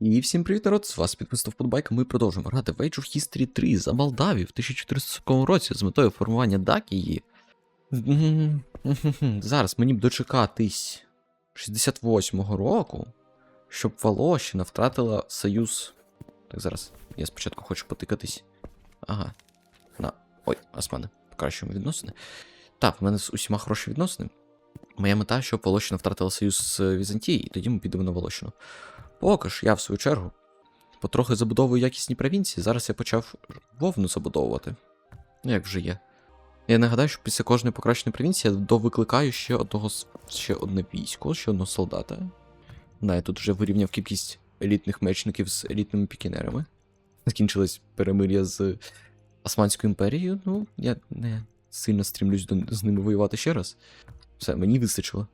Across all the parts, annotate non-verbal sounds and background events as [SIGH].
І всім привіт, народ! З вас підписав Подбайка. Ми продовжуємо грати в Age of History 3 за Молдавію в 1440 році з метою формування Дакії. [LAUGHS] Зараз мені б дочекатись 68-го року, щоб Волощина втратила союз. Так, зараз. Я спочатку хочу потикатись. Ага. На. Ой, мене покращуємо відносини. Так, в мене з усіма хороші відносини. Моя мета, щоб Волощина втратила союз з Візантією, і тоді ми підемо на Волощину. Поки ж я, в свою чергу, потрохи забудовую якісні провінції, зараз я почав вовну забудовувати. Ну, як вже є. Я нагадаю, що після кожної покращеної провінції я довикликаю ще одного ще одне військо, ще одного солдата. На, я тут вже вирівняв кількість елітних мечників з елітними пікінерами. Закінчилось перемир'я з Османською імперією. Ну, я не сильно стрімлюсь до, з ними воювати ще раз. Все, мені вистачило.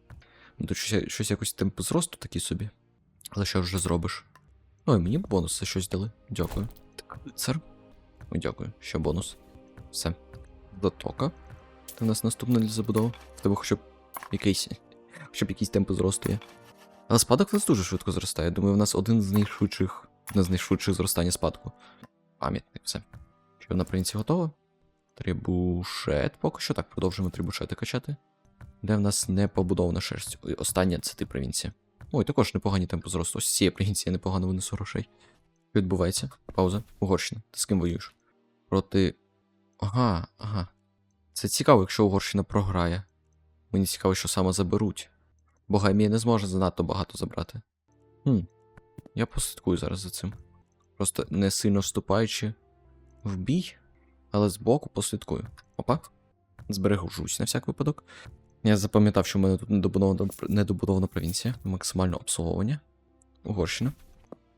Ну, тут щось, щось якось темпу зросту такий собі. Але що вже зробиш? Ой, мені бонус за щось дали. Дякую. Так, лицар. Ой, дякую. Ще бонус. Все. Затока. Це у нас наступна для забудови. В тебе хоча б якийсь. Хоча б якийсь темпи зросту є. Але спадок в нас дуже швидко зростає. Думаю, в нас один з найшвидших, одне з найшвидших зростання спадку. Пам'ятник, все. Що на принці готово? Трибушет. Поки що так, продовжуємо трибушети качати. Де в нас не побудована шерсть. Остання це ти провінція. Ой, також непогані темпи зросту. Ось цієї я непогано винесу грошей. Що відбувається? Пауза. Угорщина. Ти з ким воюєш? Проти. Ага, ага. Це цікаво, якщо Угорщина програє. Мені цікаво, що саме заберуть. Богемія не зможе занадто багато забрати. Хм. Я послідкую зараз за цим. Просто не сильно вступаючи в бій, але збоку послідкую. Опа. Збережусь на всяк випадок. Я запам'ятав, що в мене тут недобудована, недобудована провінція. Максимальне обслуговування. Угорщина.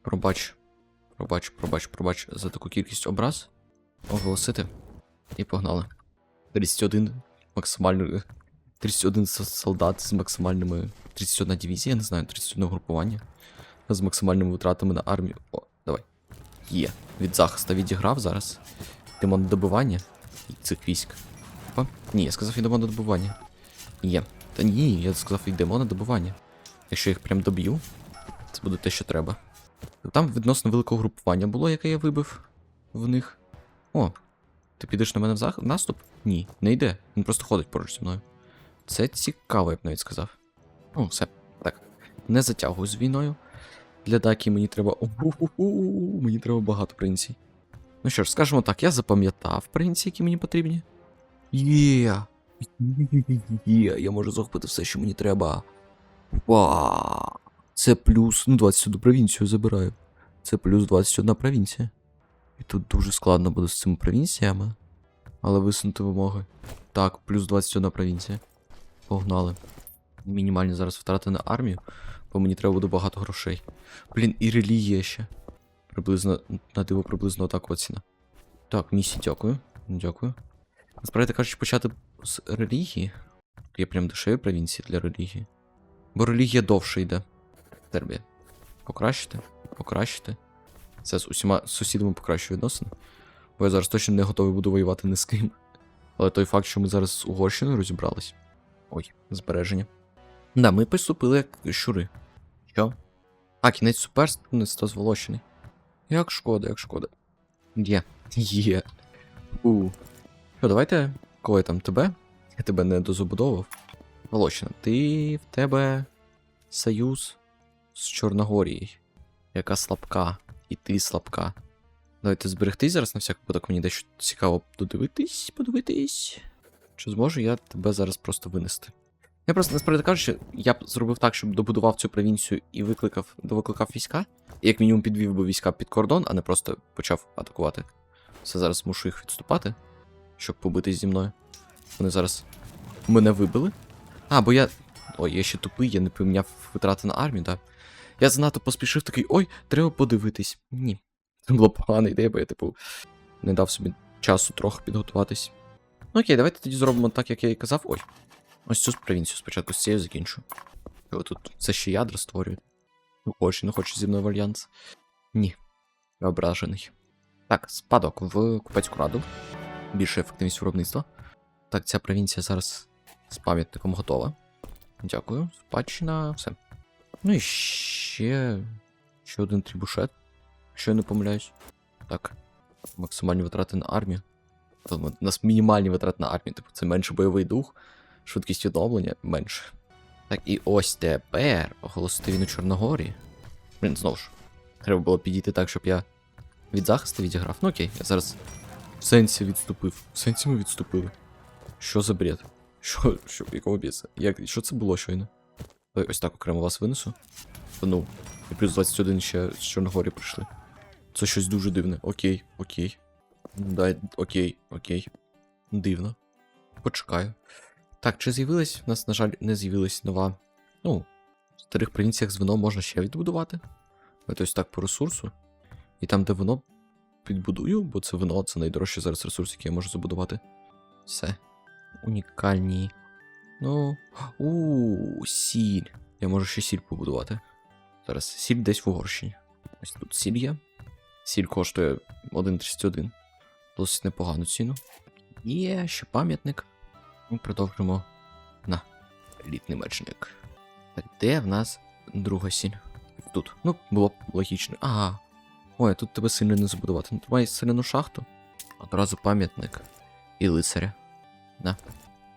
Пробач. Пробач, пробач, пробач за таку кількість образ. Оголосити. І погнали. 31 максимально. 31 солдат з максимальними. 31 дивізія, я не знаю, 31 групування. З максимальними витратами на армію. О, давай. Є. Від захисту відіграв зараз. Йдемо на добивання цих військ. Опа. Ні, я сказав, йдемо на добивання. Є. Та ні, я сказав, йдемо на добування. Якщо їх прям доб'ю, це буде те, що треба. Там відносно великого групування було, яке я вибив в них. О, ти підеш на мене в, в наступ? Ні, не йде. Він просто ходить поруч зі мною. Це цікаво, я б навіть сказав. Ну, все. Так. Не затягую з війною. Для Дакі мені треба. О-ху-ху-ху, Мені треба багато провінцій. Ну що ж, скажімо так, я запам'ятав провінції, які мені потрібні. Є. Є, я можу захопити все, що мені треба. Ва. Це плюс. Ну, 21 провінцію забираю. Це плюс 21 провінція. І тут дуже складно буде з цими провінціями. Але висунути вимоги. Так, плюс 21 провінція. Погнали. Мінімальні зараз втрати на армію, бо мені треба буде багато грошей. Блін, і релігія ще. Приблизно, на диво, приблизно отакова ціна. Так, місі, дякую. Дякую. Насправді кажучи, почати з релігії. Є прям дешеві провінції для релігії. Бо релігія довше йде. Сербія. Покращити? Покращити. Це з усіма сусідами покращую відносини. Бо я зараз точно не готовий буду воювати ні з ким. Але той факт, що ми зараз з Угорщиною розібрались. Ой, збереження. Да, ми поступили як щури. Що? А, кінець суперництва з Волощини. Як шкода, як шкода. Є. Є. У. Що, давайте. Коли там тебе? Я тебе не дозабудовував. Волощина, ти в тебе союз з Чорногорією, яка слабка, і ти слабка. Давайте зберегтись зараз на всяк випадок, мені дещо цікаво подивитись, подивитись. Чи зможу я тебе зараз просто винести? Я просто насправді кажучи, я б зробив так, щоб добудував цю провінцію і викликав, довикликав війська. І як мінімум підвів би війська під кордон, а не просто почав атакувати. Все зараз мушу їх відступати, щоб побитись зі мною. Вони зараз мене вибили. А, бо я. Ой, я ще тупий, я не поміняв витрати на армію, так. Я занадто поспішив такий, ой, треба подивитись. Ні. Це була погана ідея, бо я, типу, не дав собі часу трохи підготуватись. Ну окей, давайте тоді зробимо так, як я і казав. Ой. Ось цю провінцію спочатку з цією закінчу. О, тут це ще ядра створюють. Ну, хоче, не хоче зі мною в альянс. Ні. Ображений. Так, спадок в купецьку раду. Більша ефективність виробництва. Так, ця провінція зараз з пам'ятником готова. Дякую. Спадщина, все. Ну і ще. Ще один трібушет. Якщо я не помиляюсь. Так. Максимальні витрати на армію. Тобто у нас мінімальні витрати на армію. Типу, це менше бойовий дух, швидкість відновлення менше. Так, і ось тепер оголосити війну Чорногорії. Блін, знову ж. Треба було підійти так, щоб я від захисту відіграв. Ну окей, я зараз сенсі відступив. Сенсі ми відступили. Що за бред? Що, що, якого біса? Як, що це було щойно? Ось так окремо вас винесу. Ну, і плюс 21 ще з Чорногорії прийшли. Це щось дуже дивне. Окей, окей. Дай, окей, окей. Дивно. Почекаю. Так, чи з'явилась? У нас, на жаль, не з'явилась нова. Ну, в старих провінціях з вином можна ще відбудувати. Ось так по ресурсу. І там, де вино підбудую, бо це вино це найдорожчий зараз ресурс, який я можу забудувати. Все. Унікальні. Ну. [GASPS] У, сіль. Я можу ще сіль побудувати. Зараз сіль десь в Угорщині. Ось тут сіль є. Сіль коштує 1,31. Досить непогану ціну. Є ще пам'ятник. І продовжимо на елітний мечник. Де в нас друга сіль? Тут. Ну, було б логічно. Ага. Ой, тут тебе сильно не забудувати. Ну, Тримай сирену шахту. Одразу пам'ятник. І лицаря. Да.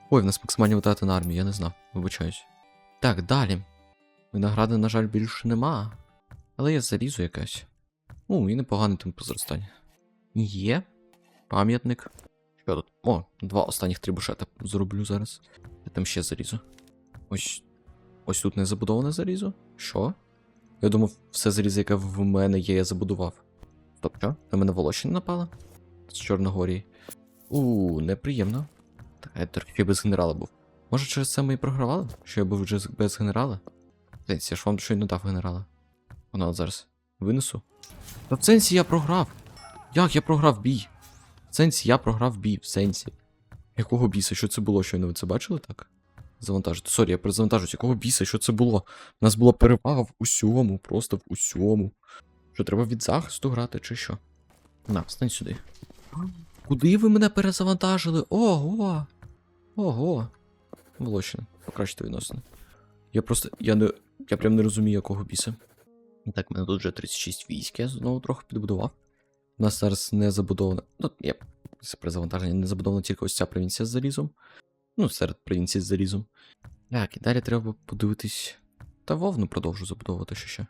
Ой, в нас максимальні витрати на армію, я не знав, вибачаюсь. Так, далі. Виногради, на жаль, більше нема. Але є залізо якесь. Ну, і непоганий темп зростання. Є. Пам'ятник. Що тут? О, два останніх трибушета зроблю зараз. Я там ще залізо. Ось. Ось тут не забудоване залізо? Що? Я думав, все залізо, яке в мене є, я забудував. Стоп, що? На мене Волощина напала? З Чорногорії. У, неприємно. Так, я трохи без генерала був. Може, через це ми і програвали? Що я був вже без генерала? Сенсі, я ж вам щойно дав генерала. Вона от зараз винесу. Та в сенсі я програв. Як я програв бій? В сенсі я програв бій, в сенсі. Якого біса? Що це було? Щойно ви це бачили так? Завантажити. Сорі, я перезавантажуюсь. Якого біса? Що це було? У нас була перевага в усьому, просто в усьому. Що треба від захисту грати, чи що? На, встань сюди. Куди ви мене перезавантажили? Ого! Ого! Волощина, покращити відносини. Я просто. Я не. Я прям не розумію, якого біса. Так, в мене тут вже 36 військ, я знову трохи підбудував. У нас зараз не забудована. Ну, є. Це при завантаженні не забудована тільки ось ця провінція з залізом. Ну, серед провінцій з залізом. Так, і далі треба подивитись. Та вовну продовжу забудовувати що ще.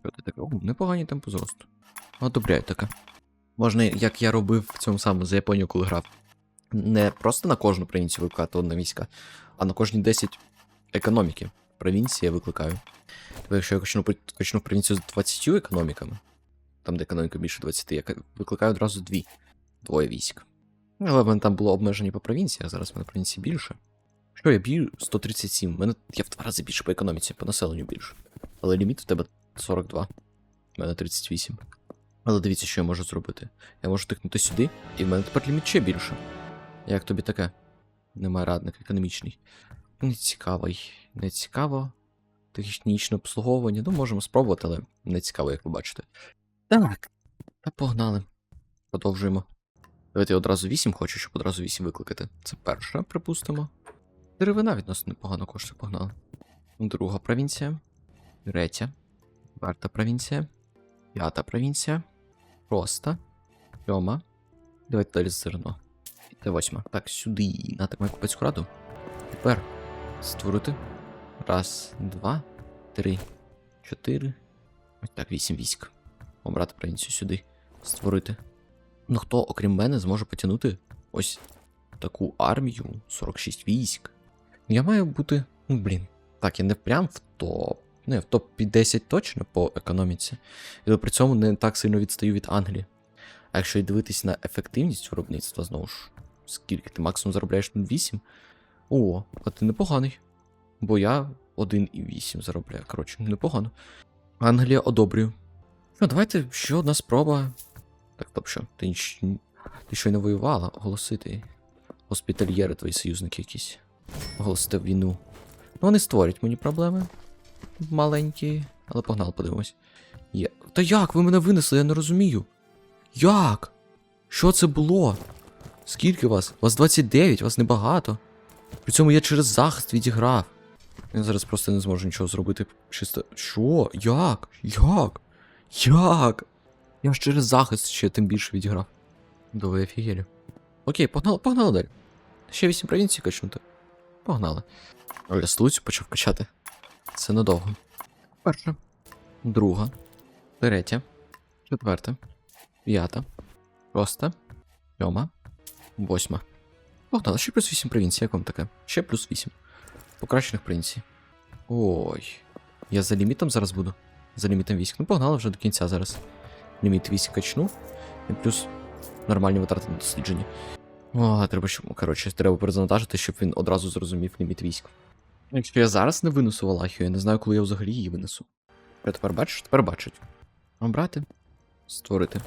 Що ти таке? Непогані темпи зросту. Одобряю таке. Можна, як я робив в цьому самому за Японію, коли грав. Не просто на кожну провінцію викликати одне війська, а на кожні 10 економіки провінції я викликаю. Тобто, якщо я качну, качну провінцію з 20 економіками, там, де економіка більше 20, я викликаю одразу дві, двоє військ. Ну, Але в мене там було обмежені по провінції, а зараз в мене провінції більше. Що я б'ю 137, в мене я в два рази більше по економіці, по населенню більше. Але ліміт у тебе 42, в мене 38. Але дивіться, що я можу зробити. Я можу тикнути сюди, і в мене тепер ліміт ще більше. Як тобі таке? Немає радник економічний. Не цікавий. Не цікаво. Технічне обслуговування. Ну, можемо спробувати, але не цікаво, як ви бачите. Так. Та погнали. Продовжуємо. Давайте одразу 8 хочу, щоб одразу 8 викликати. Це перша, припустимо. Деревина відносно непогано коштує, погнали. Друга провінція. Третя. Четверта провінція. П'ята провінція. Шоста. Сьома. Давайте далі зерно. Та восьма. Так, сюди. Натримай купецьку раду. Тепер створити. Раз, два, три, чотири. Ось так, вісім військ. Обрати провінцію сюди. Створити. Ну хто, окрім мене, зможе потягнути ось таку армію, 46 військ. Я маю бути. Ну, блін. Так, я не прям в топ. Не, в топ 10 точно по економіці. І при цьому не так сильно відстаю від Англії. А якщо й дивитись на ефективність виробництва, знову ж, скільки ти максимум заробляєш 0,8? О, а ти непоганий. Бо я 1,8 заробляю. Коротше, непогано. Англія одобрюю. Ну, давайте ще одна спроба. Так, стоп, що? Ти, ти що й не воювала? Оголосити. Госпітальєри твої союзники якісь. Оголосити війну. Ну, вони створять мені проблеми. Маленькі. Але погнали, подивимось. Є. Та як? Ви мене винесли, я не розумію. Як? Що це було? Скільки вас? Вас 29, вас небагато. При цьому я через захист відіграв. Я зараз просто не зможу нічого зробити. Чисто. Що? Як? Як? Як? Я ж через захист ще тим більше відіграв. Да ви. Окей, погнали, погнали далі. Ще 8 провінцій качнути. Погнали. Я столицю почав качати. Це надовго. Перша. Друга. Третя. Четверта. П'ята. Шоста. Сьома. Восьма. Погнали, ще плюс 8 провінцій, як вам таке? Ще плюс 8. Покращених провінцій. Ой. Я за лімітом зараз буду. За лімітом військ. Ну, погнали вже до кінця зараз. Ліміт військ качну. І плюс нормальні витрати на дослідження. О, треба, щоб, коротше, треба перезавантажити, щоб він одразу зрозумів ліміт військ. Якщо я зараз не винесу Валахію, я не знаю, коли я взагалі її винесу. Я тепер бачиш? Тепер бачить. Обрати. Створити.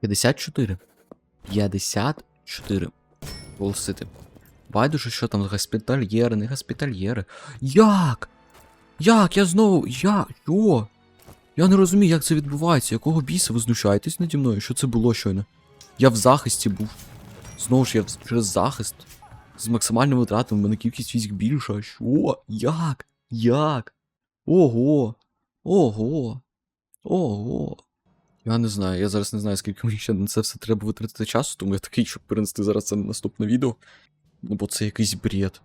54. 54. Волосити. Байдуже, що там госпітальєри, не госпітальєри. Як? Як? Я знову. Як? Що? Я не розумію, як це відбувається. Якого біса ви знущаєтесь наді мною? Що це було щойно? Я в захисті був. Знову ж я через захист. З максимальними витратами в мене кількість військ більша. Що? Як? Як? Ого. Ого. Ого. Я не знаю, я зараз не знаю, скільки мені ще на це все треба витратити часу, тому я такий, щоб перенести зараз це на наступне відео. Ну, бо це якийсь бред.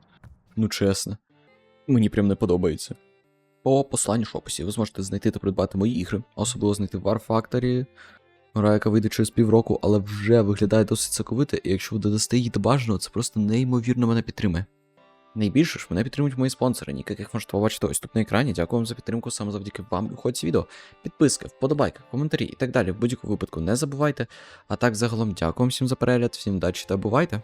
Ну, чесно. Мені прям не подобається. По посланню в описі ви зможете знайти та придбати мої ігри, особливо знайти War Factory, гра, яка вийде через півроку, але вже виглядає досить соковито, і якщо ви додасте її до бажаного, це просто неймовірно мене підтримує. Найбільше ж мене підтримують мої спонсори, ніяк яких можете побачити ось тут на екрані. Дякую вам за підтримку саме завдяки вам виходить відео. Підписка, вподобайка, коментарі і так далі. В будь-якому випадку не забувайте. А так загалом дякую всім за перегляд, всім удачі та бувайте!